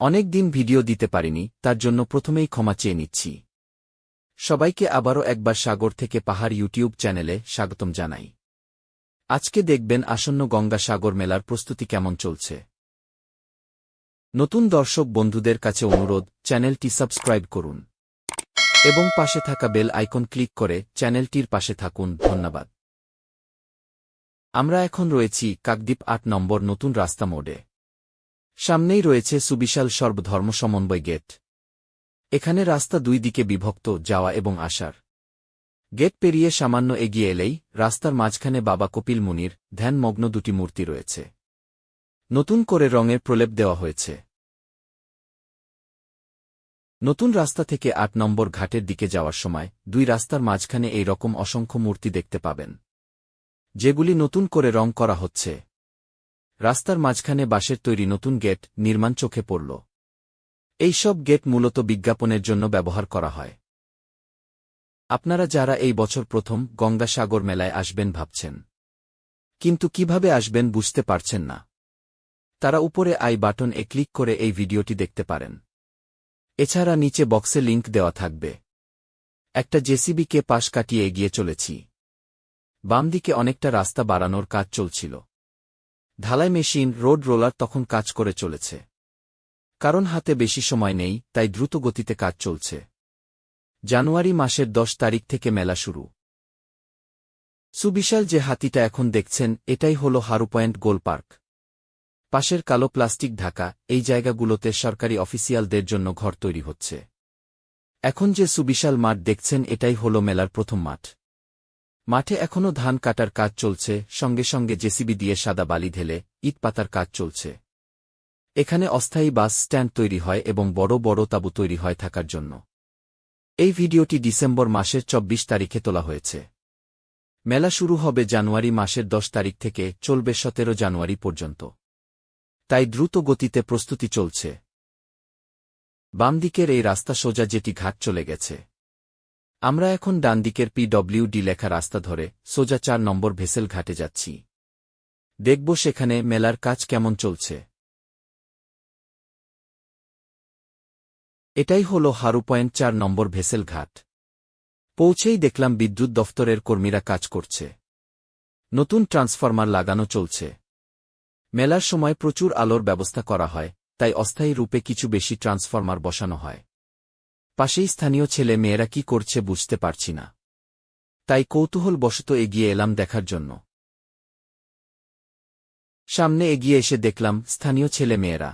অনেক দিন ভিডিও দিতে পারিনি, তার জন্য প্রথমেই ক্ষমা চেয়ে নিচ্ছি। সবাইকে আবারও একবার সাগর থেকে পাহাড় ইউটিউব চ্যানেলে স্বাগতম জানাই। আজকে দেখবেন আসন্ন গঙ্গা সাগর মেলার প্রস্তুতি কেমন চলছে। নতুন দর্শক বন্ধুদের কাছে অনুরোধ, চ্যানেলটি সাবস্ক্রাইব করুন। এবং পাশে থাকা বেল আইকন ক্লিক করে চ্যানেলটির পাশে থাকুন, ধন্যবাদ। আমরা এখন রয়েছি কাকদ্বীপ আট নম্বর নতুন রাস্তা মোড়ে। সামনেই রয়েছে সুবিশাল সর্বধর্ম সমন্বয় গেট। এখানে রাস্তা দুই দিকে বিভক্ত, যাওয়া এবং আসার। গেট পেরিয়ে সামান্য এগিয়ে এলেই রাস্তার মাঝখানে বাবা কপিল মুনির ধ্যানমগ্ন দুটি মূর্তি রয়েছে। নতুন করে রঙের প্রলেপ দেওয়া হয়েছে। নতুন রাস্তা থেকে আট নম্বর ঘাটের দিকে যাওয়ার সময় দুই রাস্তার মাঝখানে এই রকম অসংখ্য মূর্তি দেখতে পাবেন। যেগুলি নতুন করে রং করা হচ্ছে। রাস্তার মাঝখানে বাঁশের তৈরি নতুন গেট নির্মাণ চোখে পড়ল। এই সব গেট মূলত বিজ্ঞাপনের জন্য ব্যবহার করা হয়। আপনারা যারা এই বছর প্রথম গঙ্গাসাগর মেলায় আসবেন ভাবছেন। কিন্তু কীভাবে আসবেন বুঝতে পারছেন না। তারা উপরে আই বাটন এ ক্লিক করে এই ভিডিওটি দেখতে পারেন। এছাড়া নিচে বক্সে লিংক দেওয়া থাকবে। একটা জেসিবিকে পাশ কাটিয়ে এগিয়ে চলেছি। বাম দিকে অনেকটা রাস্তা বাড়ানোর কাজ চলছিল। ঢালাই মেশিন রোড রোলার তখন কাজ করে চলেছে। কারণ হাতে বেশি সময় নেই, তাই দ্রুত গতিতে কাজ চলছে। জানুয়ারি মাসের দশ তারিখ থেকে মেলা শুরু। সুবিশাল যে হাতিটা এখন দেখছেন, এটাই হল হারু পয়েন্ট গোল পার্ক। পাশের কালো প্লাস্টিক ঢাকা, এই জায়গাগুলোতে সরকারি অফিসিয়ালদের জন্য ঘর তৈরি হচ্ছে। এখন যে সুবিশাল মাঠ দেখছেন, এটাই হল মেলার প্রথম মাঠ। মাঠে এখনও ধান কাটার কাজ চলছে, সঙ্গে সঙ্গে জেসিবি দিয়ে সাদা বালি ঢেলে ইট পাতার কাজ চলছে। এখানে অস্থায়ী বাস স্ট্যান্ড তৈরি হয় এবং বড় বড় তাঁবু তৈরি হয় থাকার জন্য। এই ভিডিওটি ডিসেম্বর মাসের ২৪ তারিখে তোলা হয়েছে। মেলা শুরু হবে জানুয়ারি মাসের দশ তারিখ থেকে, চলবে সতেরো জানুয়ারি পর্যন্ত। তাই দ্রুত গতিতে প্রস্তুতি চলছে। বাম দিকের এই রাস্তা সোজা যেটি ঘাট চলে গেছে। আমরা এখন ডান দিকের পিডব্লিউডি লেখা রাস্তা ধরে সোজা চার নম্বর ভেসেল ঘাটে যাচ্ছি। দেখব সেখানে মেলার কাজ কেমন চলছে। এটাই হল হারু পয়েন্ট চার নম্বর ভেসেল ঘাট। পৌঁছেই দেখলাম বিদ্যুৎ দফতরের কর্মীরা কাজ করছে। নতুন ট্রান্সফরমার লাগানো চলছে। মেলার সময় প্রচুর আলোর ব্যবস্থা করা হয়, তাই অস্থায়ী রূপে কিছু বেশি ট্রান্সফরমার বসানো হয়। পাশেই স্থানীয় ছেলে মেয়েরা কি করছে বুঝতে পারছি না। তাই কৌতূহলবশত এগিয়ে এলাম দেখার জন্য। সামনে এগিয়ে এসে দেখলাম স্থানীয় ছেলে মেয়েরা।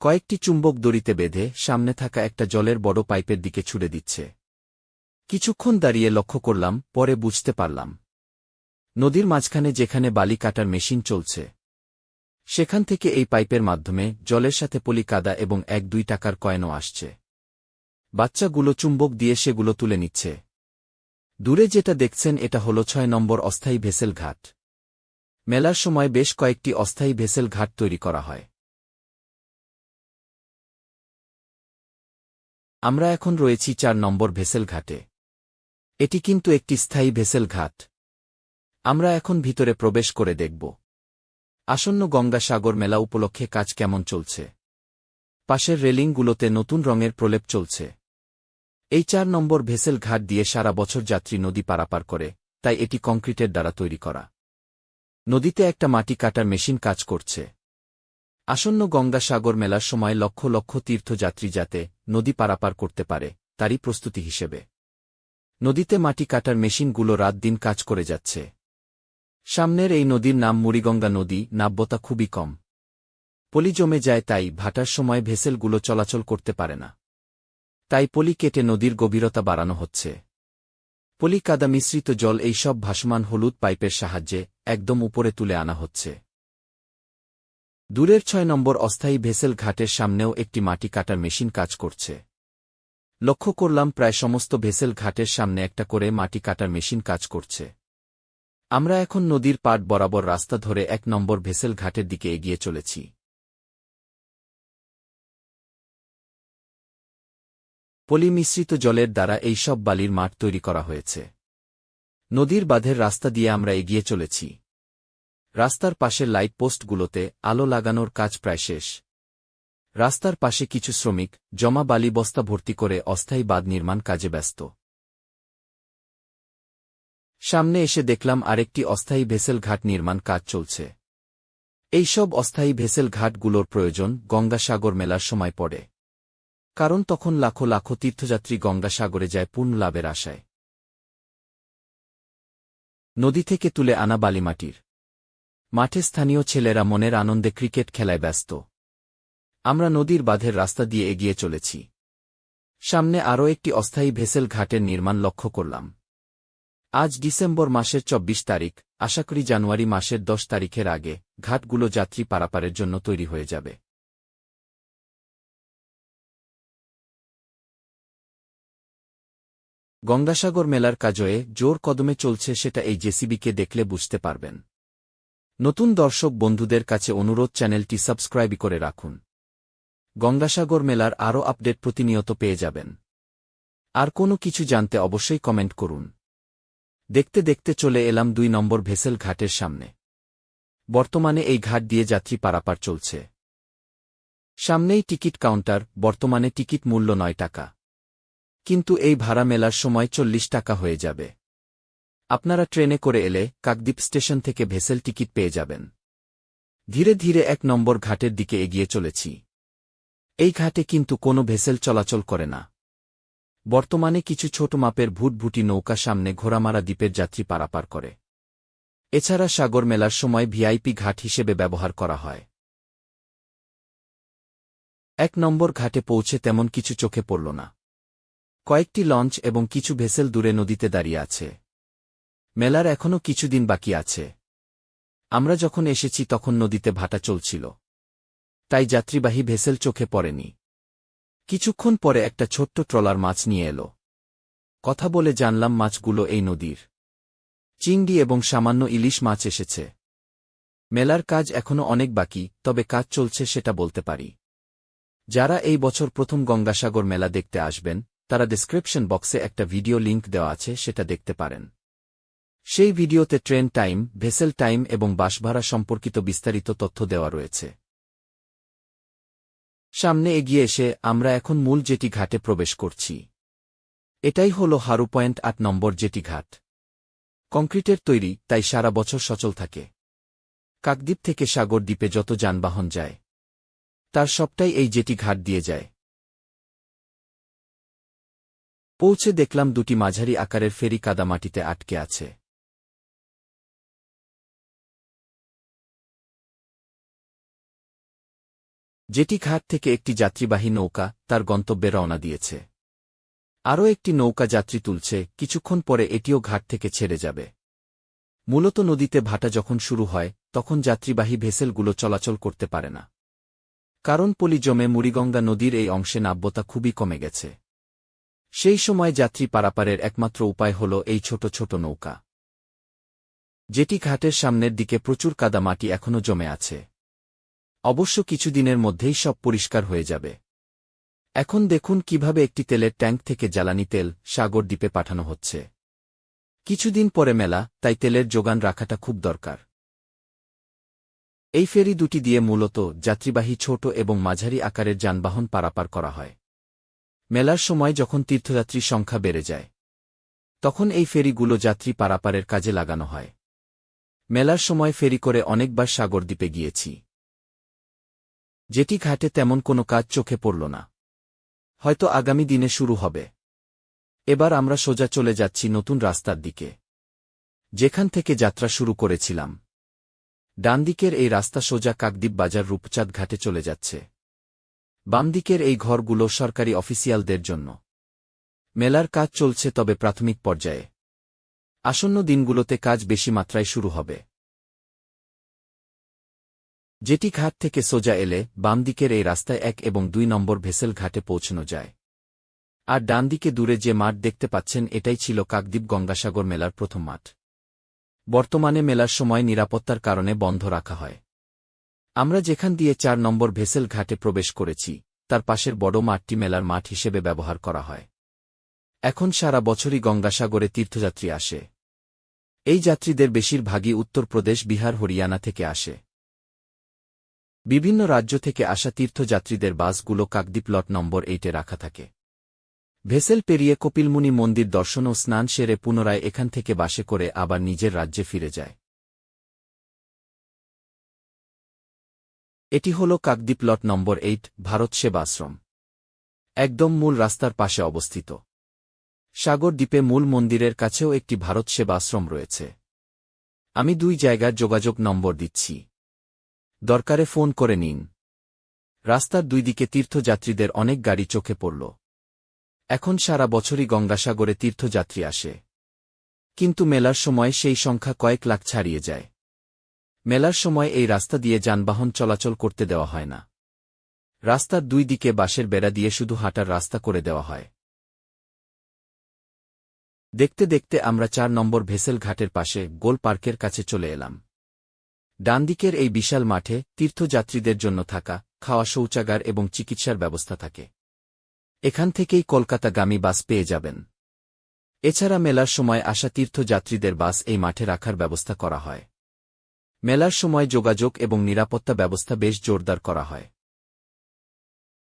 কয়েকটি চুম্বক দড়িতে বেঁধে সামনে থাকা একটা জলের বড় পাইপের দিকে ছুড়ে দিচ্ছে। কিছুক্ষণ দাঁড়িয়ে লক্ষ্য করলাম, পরে বুঝতে পারলাম। নদীর মাঝখানে যেখানে বালি কাটার মেশিন চলছে, সেখান থেকে এই পাইপের মাধ্যমে জলের সাথে পলি কাদা এবং এক দুই টাকার কয়েনও আসছে। বাচ্চাগুলো চুম্বক দিয়ে সেগুলো তুলে নিচ্ছে। দূরে যেটা দেখছেন এটা হল ছয় নম্বর অস্থায়ী ভেসেল ঘাট মেলার সময় বেশ কয়েকটি অস্থায়ী ভেসেল ঘাট তৈরি করা হয়। আমরা এখন রয়েছি চার নম্বর ভেসেল ঘাটে এটি কিন্তু একটি স্থায়ী ভেসেল ঘাট আমরা এখন ভিতরে প্রবেশ করে দেখব। আসন্ন গঙ্গাসাগর মেলা উপলক্ষে কাজ কেমন চলছে? পাশের রেলিংগুলোতে নতুন রঙের প্রলেপ চলছে। এই চার নম্বর ভেসেল ঘাট দিয়ে সারা বছর যাত্রী নদী পারাপার করে, তাই এটি কংক্রিটের দ্বারা তৈরি করা। নদীতে একটা মাটি কাটার মেশিন কাজ করছে। আসন্ন গঙ্গাসাগর মেলার সময় লক্ষ লক্ষ তীর্থযাত্রী যাতে নদী পারাপার করতে পারে, তারই প্রস্তুতি হিসেবে। নদীতে মাটি কাটার মেশিনগুলো রাত দিন কাজ করে যাচ্ছে। সামনের এই নদীর নাম মুড়িগঙ্গা নদী, নাব্যতা খুবই কম। পলি জমে যায় তাই ভাটার সময় ভেসেলগুলো চলাচল করতে পারে না। তাই পলি কেটে নদীর গভীরতা বাড়ানো হচ্ছে। পলি কাদা মিশ্রিত জল এই সব ভাসমান হলুদ পাইপের সাহায্যে একদম উপরে তুলে আনা হচ্ছে। দূরের ছয় নম্বর অস্থায়ী ভেসেল ঘাটের সামনেও একটি মাটি কাটার মেশিন কাজ করছে। লক্ষ্য করলাম প্রায় সমস্ত ভেসেল ঘাটের সামনে একটা করে মাটি কাটার মেশিন কাজ করছে। আমরা এখন নদীর পাট বরাবর রাস্তা ধরে এক নম্বর ভেসেল ঘাটের দিকে এগিয়ে চলেছি। পলি মিশ্রিত জলের দ্বারা এই সব বালির মাঠ তৈরি করা হয়েছে। নদীর বাঁধের রাস্তা দিয়ে আমরা এগিয়ে চলেছি। রাস্তার পাশের লাইট পোস্টগুলোতে আলো লাগানোর কাজ প্রায় শেষ। রাস্তার পাশে কিছু শ্রমিক জমা বালি বস্তা ভর্তি করে অস্থায়ী বাঁধ নির্মাণ কাজে ব্যস্ত। সামনে এসে দেখলাম আরেকটি অস্থায়ী ভেসেল ঘাট নির্মাণ কাজ চলছে। এইসব অস্থায়ী ভেসেল ঘাটগুলোর প্রয়োজন গঙ্গাসাগর মেলার সময় পড়ে। কারণ তখন লাখো লাখো তীর্থযাত্রী গঙ্গাসাগরে যায় পূর্ণ লাভের আশায়। নদী থেকে তুলে আনা বালিমাটির। মাঠে স্থানীয় ছেলেরা মনের আনন্দে ক্রিকেট খেলায় ব্যস্ত। আমরা নদীর বাঁধের রাস্তা দিয়ে এগিয়ে চলেছি। সামনে আরও একটি অস্থায়ী ভেসেল ঘাটের নির্মাণ লক্ষ্য করলাম। আজ ডিসেম্বর মাসের ২৪ তারিখ, আশা করি জানুয়ারি মাসের দশ তারিখের আগে ঘাটগুলো যাত্রী পারাপারের জন্য তৈরি হয়ে যাবে। গঙ্গাসাগর মেলার কাজয়ে জোর কদমে চলছে সেটা এই জেসিবিকে দেখলে বুঝতে পারবেন। নতুন দর্শক বন্ধুদের কাছে অনুরোধ চ্যানেলটি সাবস্ক্রাইব করে রাখুন। গঙ্গাসাগর মেলার আরও আপডেট প্রতিনিয়ত পেয়ে যাবেন। আর কোনো কিছু জানতে অবশ্যই কমেন্ট করুন। দেখতে দেখতে চলে এলাম দুই নম্বর ভেসেল ঘাটের সামনে। বর্তমানে এই ঘাট দিয়ে যাত্রী পারাপার চলছে। সামনেই টিকিট কাউন্টার, বর্তমানে টিকিট মূল্য নয় টাকা। কিন্তু এই ভাড়া মেলার সময় চল্লিশ টাকা হয়ে যাবে। আপনারা ট্রেনে করে এলে কাকদ্বীপ স্টেশন থেকে ভেসেল টিকিট পেয়ে যাবেন। ধীরে ধীরে এক নম্বর ঘাটের দিকে এগিয়ে চলেছি। এই ঘাটে কিন্তু কোনো ভেসেল চলাচল করে না। বর্তমানে কিছু ছোট মাপের ভুটভুটি নৌকা সামনে ঘোড়ামারা দ্বীপের যাত্রী পারাপার করে। এছাড়া সাগর মেলার সময় ভিআইপি ঘাট হিসেবে ব্যবহার করা হয়। এক নম্বর ঘাটে পৌঁছে তেমন কিছু চোখে পড়ল না। কয়েকটি লঞ্চ এবং কিছু ভেসেল দূরে নদীতে দাঁড়িয়ে আছে। মেলার এখনও কিছুদিন বাকি আছে। আমরা যখন এসেছি তখন নদীতে ভাটা চলছিল। তাই যাত্রীবাহী ভেসেল চোখে পড়েনি। কিছুক্ষণ পরে একটা ছোট্ট ট্রলার মাছ নিয়ে এলো। কথা বলে জানলাম মাছগুলো এই নদীর। চিংড়ি এবং সামান্য ইলিশ মাছ এসেছে। মেলার কাজ এখনও অনেক বাকি, তবে কাজ চলছে সেটা বলতে পারি। যারা এই বছর প্রথম গঙ্গাসাগর মেলা দেখতে আসবেন তারা ডিসক্রিপশন বক্সে একটা ভিডিও লিংক দেওয়া আছে, সেটা দেখতে পারেন। সেই ভিডিওতে ট্রেন টাইম ভেসেল টাইম এবং বাসভাড়া সম্পর্কিত বিস্তারিত তথ্য দেওয়া রয়েছে। সামনে এগিয়ে এসে আমরা এখন মূল জেটি ঘাটে প্রবেশ করছি। এটাই হল হারু পয়েন্ট আট নম্বর জেটি ঘাট। কংক্রিটের তৈরি, তাই সারা বছর সচল থাকে। কাকদ্বীপ থেকে সাগর দ্বীপে যত যানবাহন যায়, তার সবটাই এই জেটি ঘাট দিয়ে যায়। পৌঁছে দেখলাম দুটি মাঝারি আকারের ফেরি কাদামাটিতে আটকে আছে। যেটি ঘাট থেকে একটি যাত্রীবাহী নৌকা তার গন্তব্যে রওনা দিয়েছে। আরও একটি নৌকা যাত্রী তুলছে, কিছুক্ষণ পরে এটিও ঘাট থেকে ছেড়ে যাবে। মূলত নদীতে ভাটা যখন শুরু হয়, তখন যাত্রীবাহী ভেসেলগুলো চলাচল করতে পারে না। কারণ পলি জমে মুড়িগঙ্গা নদীর এই অংশে নাব্যতা খুবই কমে গেছে। সেই সময় যাত্রী পারাপারের একমাত্র উপায় হল এই ছোট ছোট নৌকা। যেটি ঘাটের সামনের দিকে প্রচুর কাদা মাটি এখনও জমে আছে। অবশ্য কিছুদিনের মধ্যেই সব পরিষ্কার হয়ে যাবে। এখন দেখুন কীভাবে একটি তেলের ট্যাঙ্ক থেকে জ্বালানি তেল সাগর দ্বীপে পাঠানো হচ্ছে। কিছুদিন পরে মেলা, তাই তেলের যোগান রাখাটা খুব দরকার। এই ফেরি দুটি দিয়ে মূলত যাত্রীবাহী ছোট এবং মাঝারি আকারের যানবাহন পারাপার করা হয়। মেলার সময় যখন তীর্থযাত্রীর সংখ্যা বেড়ে যায়, তখন এই ফেরিগুলো যাত্রী পারাপারের কাজে লাগানো হয়। মেলার সময় ফেরি করে অনেকবার সাগর দ্বীপে গিয়েছি। যেটি ঘাটে তেমন কোনো কাজ চোখে পড়ল না। হয়তো আগামী দিনে শুরু হবে। এবার আমরা সোজা চলে যাচ্ছি নতুন রাস্তার দিকে। যেখান থেকে যাত্রা শুরু করেছিলাম। ডান দিকের এই রাস্তা সোজা কাকদ্বীপ বাজার রূপচাঁদ ঘাটে চলে যাচ্ছে। বাম দিকের এই ঘরগুলো সরকারি অফিসিয়ালদের জন্য। মেলার কাজ চলছে তবে প্রাথমিক পর্যায়ে। আসন্ন দিনগুলোতে কাজ বেশি মাত্রায় শুরু হবে। যেটি ঘাট থেকে সোজা এলে বাম দিকের এই রাস্তায় এক এবং দুই নম্বর ভেসেল ঘাটে পৌঁছানো যায়। আর ডান দিকে দূরে যে মাঠ দেখতে পাচ্ছেন এটাই ছিল কাকদ্বীপ গঙ্গাসাগর মেলার প্রথম মাঠ। বর্তমানে মেলার সময় নিরাপত্তার কারণে বন্ধ রাখা হয়। আমরা যেখান দিয়ে চার নম্বর ভেসেল ঘাটে প্রবেশ করেছি, তার পাশের বড় মাঠটি মেলার মাঠ হিসেবে ব্যবহার করা হয়। এখন সারা বছরই গঙ্গাসাগরে তীর্থযাত্রী আসে। এই যাত্রীদের বেশিরভাগই উত্তরপ্রদেশ, বিহার, হরিয়ানা থেকে আসে। বিভিন্ন রাজ্য থেকে আসা তীর্থযাত্রীদের বাসগুলো কাকদ্বীপ লট নম্বর এইটে রাখা থাকে। ভেসেল পেরিয়ে কপিলমুনি মন্দির দর্শন ও স্নান সেরে পুনরায় এখান থেকে বাসে করে আবার নিজের রাজ্যে ফিরে যায়। এটি হল Kakdwip lot number eight, Bharat Seva Ashram. একদম মূল রাস্তার পাশে অবস্থিত। সাগর দ্বীপে মূল মন্দিরের কাছেও একটি ভারত সেবা আশ্রম রয়েছে। আমি দুই জায়গার যোগাযোগ নম্বর দিচ্ছি। দরকারে ফোন করে নিন। রাস্তার দুই দিকে তীর্থযাত্রীদের অনেক গাড়ি চোখে পড়ল। এখন সারা বছরই গঙ্গাসাগরে তীর্থযাত্রী আসে। কিন্তু মেলার সময় সেই সংখ্যা কয়েক লাখ ছাড়িয়ে যায়। মেলার সময় এই রাস্তা দিয়ে যানবাহন চলাচল করতে দেওয়া হয় না। রাস্তার দুই দিকে বাঁশের বেড়া দিয়ে শুধু হাঁটার রাস্তা করে দেওয়া হয়। দেখতে দেখতে আমরা চার নম্বর ভেসেল ঘাটের পাশে গোল পার্কের কাছে চলে এলাম। ডানদিকের এই বিশাল মাঠে তীর্থযাত্রীদের জন্য থাকা, খাওয়া শৌচাগার এবং চিকিৎসার ব্যবস্থা থাকে। এখান থেকেই কলকাতাগামী বাস পেয়ে যাবেন। এছাড়া মেলার সময় আসা তীর্থযাত্রীদের বাস এই মাঠে রাখার ব্যবস্থা করা হয়। মেলার সময় যোগাযোগ এবং নিরাপত্তা ব্যবস্থা বেশ জোরদার করা হয়।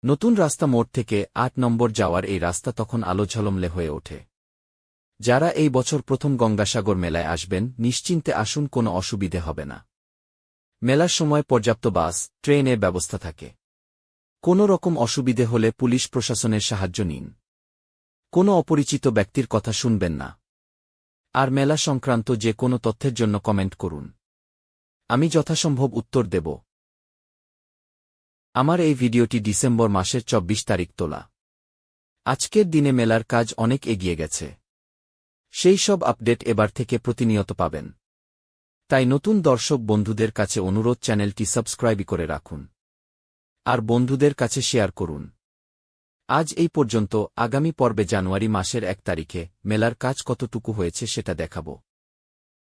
নতুন রাস্তা মোড় থেকে আট নম্বর যাওয়ার এই রাস্তা তখন আলো ঝলমলে হয়ে ওঠে। যারা এই বছর প্রথম গঙ্গাসাগর মেলায় আসবেন, নিশ্চিন্তে আসুন, কোনো অসুবিধে হবে না। মেলার সময় পর্যাপ্ত বাস, ট্রেনের ব্যবস্থা থাকে। কোনো রকম অসুবিধে হলে পুলিশ প্রশাসনের সাহায্য নিন। কোনো অপরিচিত ব্যক্তির কথা শুনবেন না। আর মেলা সংক্রান্ত যে কোনো তথ্যের জন্য কমেন্ট করুন। আমি যথাসম্ভব উত্তর দেব। আমার এই ভিডিওটি ডিসেম্বর মাসের চব্বিশ তারিখ তোলা। আজকের দিনে মেলার কাজ অনেক এগিয়ে গেছে। সেই সব আপডেট এবার থেকে প্রতিনিয়ত পাবেন। তাই নতুন দর্শক বন্ধুদের কাছে অনুরোধ চ্যানেলটি সাবস্ক্রাইব করে রাখুন। আর বন্ধুদের কাছে শেয়ার করুন। আজ এই পর্যন্ত আগামী পর্বে জানুয়ারি মাসের এক তারিখে মেলার কাজ কতটুকু হয়েছে সেটা দেখাব।